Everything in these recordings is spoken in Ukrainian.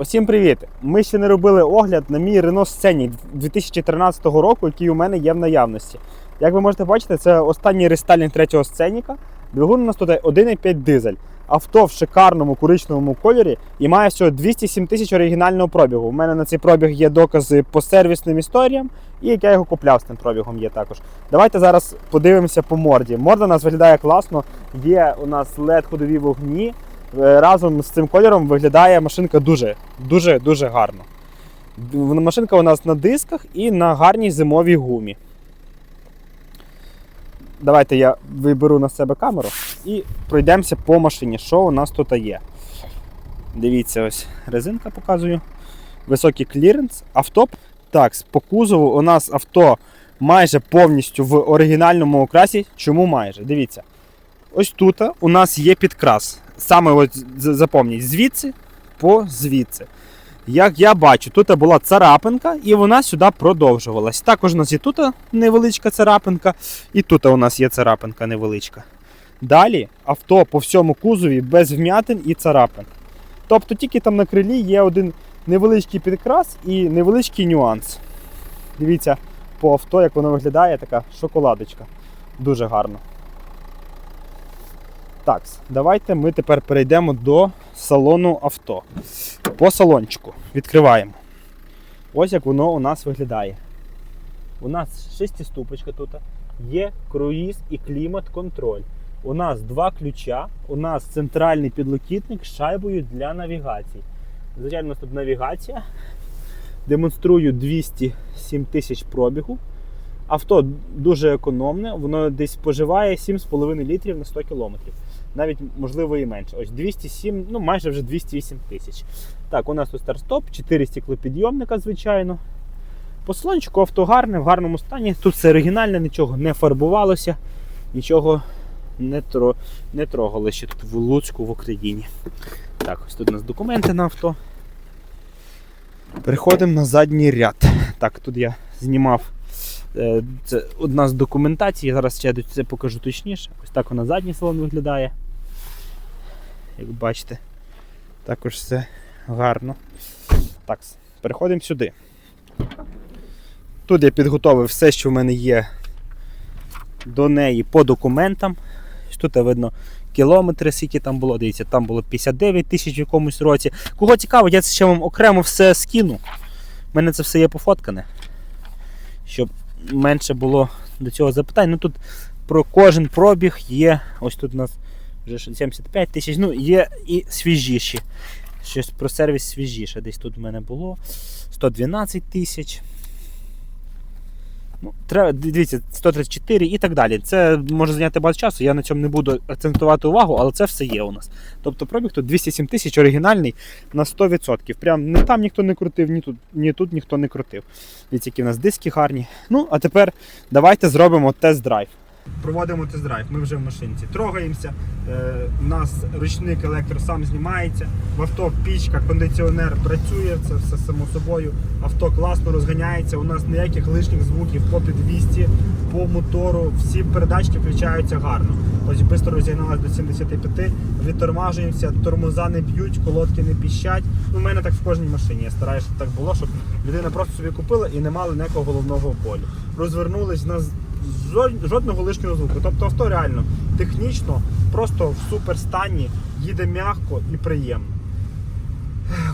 Усім привіт! Ми ще не робили огляд на мій Renault Scenic 2013 року, який у мене є в наявності. Як ви можете бачити, це останній рестайлінг третього Сценіка. Двигун у нас тут 1,5 дизель. Авто в шикарному коричневому кольорі і має всього 207 тисяч оригінального пробігу. У мене на цей пробіг є докази по сервісним історіям, і як я його купляв з тим пробігом є також. Давайте зараз подивимося по морді. Морда у нас виглядає класно. Є у нас LED ходові вогні. Е, разом з цим кольором виглядає машинка дуже, дуже, дуже гарно. Машинка у нас на дисках і на гарній зимовій гумі. Давайте я виберу на себе камеру і пройдемося по машині, що у нас тут є. Дивіться, ось резинка показую. Високий кліренс, авто. Так, по кузову у нас авто майже повністю в оригінальному окрасі. Чому майже? Дивіться. Ось тут у нас є підкрас. Саме от запомніть, звідси по звідси. Як я бачу, тут була царапинка, і вона сюди продовжувалась. Також у нас і тут невеличка царапинка, і тут у нас є царапинка невеличка. Далі авто по всьому кузові без вм'ятин і царапин. Тобто тільки там на крилі є один невеличкий підкрас і невеличкий нюанс. Дивіться по авто, як воно виглядає, така шоколадочка. Дуже гарно. Так, давайте ми тепер перейдемо до салону авто. По салончику відкриваємо. Ось як воно у нас виглядає. У нас шестиступочка тут, є круїз і клімат-контроль. У нас два ключа, у нас центральний підлокітник з шайбою для навігації. Звичайно, у нас тут навігація. Демонструю 207 тисяч пробігу. Авто дуже економне, воно десь споживає 7,5 літрів на 100 кілометрів. Навіть можливо і менше. Ось 207, ну майже вже 208 тисяч. Так, у нас тут старт-стоп, 4 стеклопідйомника, звичайно. По салончику авто гарне, в гарному стані. Тут все оригінальне, нічого не фарбувалося, нічого не, тро, не трогали ще тут в Луцьку в Україні. Так, ось тут у нас документи на авто. Переходимо на задній ряд. Так, тут я знімав. е, Це одна з документацій. Я зараз ще це покажу точніше. Ось так вона задній салон виглядає. Як бачите, також все гарно. Так, переходимо сюди. Тут я підготовив все, що в мене є до неї по документам. Тут видно кілометри, скільки там було. Дивіться, там було 59 тисяч в якомусь році. Кого цікаво, я це ще вам окремо все скину. У мене це все є пофоткане. Щоб менше було до цього запитань. Ну тут про кожен пробіг є. Ось тут у нас вже 75 тисяч. Ну, є і свіжіші. Щось про сервіс свіжіше. Десь тут в мене було 112 тисяч. Ну, треба, дивіться, 134 і так далі. Це може зайняти багато часу, я на цьому не буду акцентувати увагу, але це все є у нас. Тобто пробіг тут 207 тисяч оригінальний на 100%. Прям не там ніхто не крутив, ні тут, ні тут ніхто не крутив. Дивіться, які в нас диски гарні. Ну, а тепер давайте зробимо тест-драйв. Проводимо тест-драйв, ми вже в машинці. Трогаємося. Е, у нас ручник електро сам знімається. В авто пічка, кондиціонер працює, це все само собою. Авто класно розганяється. У нас ніяких лишніх звуків по підвісті, по мотору. Всі передачки включаються гарно. Ось швидко розігналась до 75, відтормажуємося, тормоза не б'ють, колодки не піщать. Ну, у мене так в кожній машині. Я стараюся, щоб так було, щоб людина просто собі купила і не мала ніякого головного болю. Розвернулись на жо- жодного лишнього звуку. Тобто авто реально технічно, просто в супер стані, їде м'яко і приємно.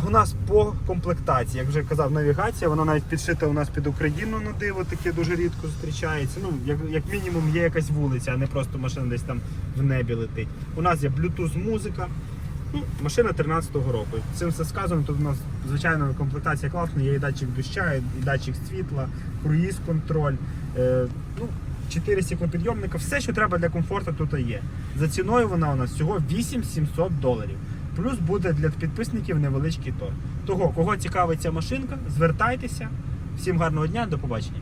У нас по комплектації, як вже казав, навігація, вона навіть підшита у нас під Україну на диво, таке дуже рідко зустрічається. Ну, як, як мінімум є якась вулиця, а не просто машина десь там в небі летить. У нас є Bluetooth музика. Ну, машина 13-го року. Цим все сказано. Тут у нас звичайно комплектація класна, є і датчик доща, і датчик світла, круїз контроль. Е, ну, 4 стеклопідйомника, все, що треба для комфорту, тут є. За ціною вона у нас всього 8700 доларів. Плюс буде для підписників невеличкий торг. Того, кого цікавить ця машинка, звертайтеся. Всім гарного дня, до побачення.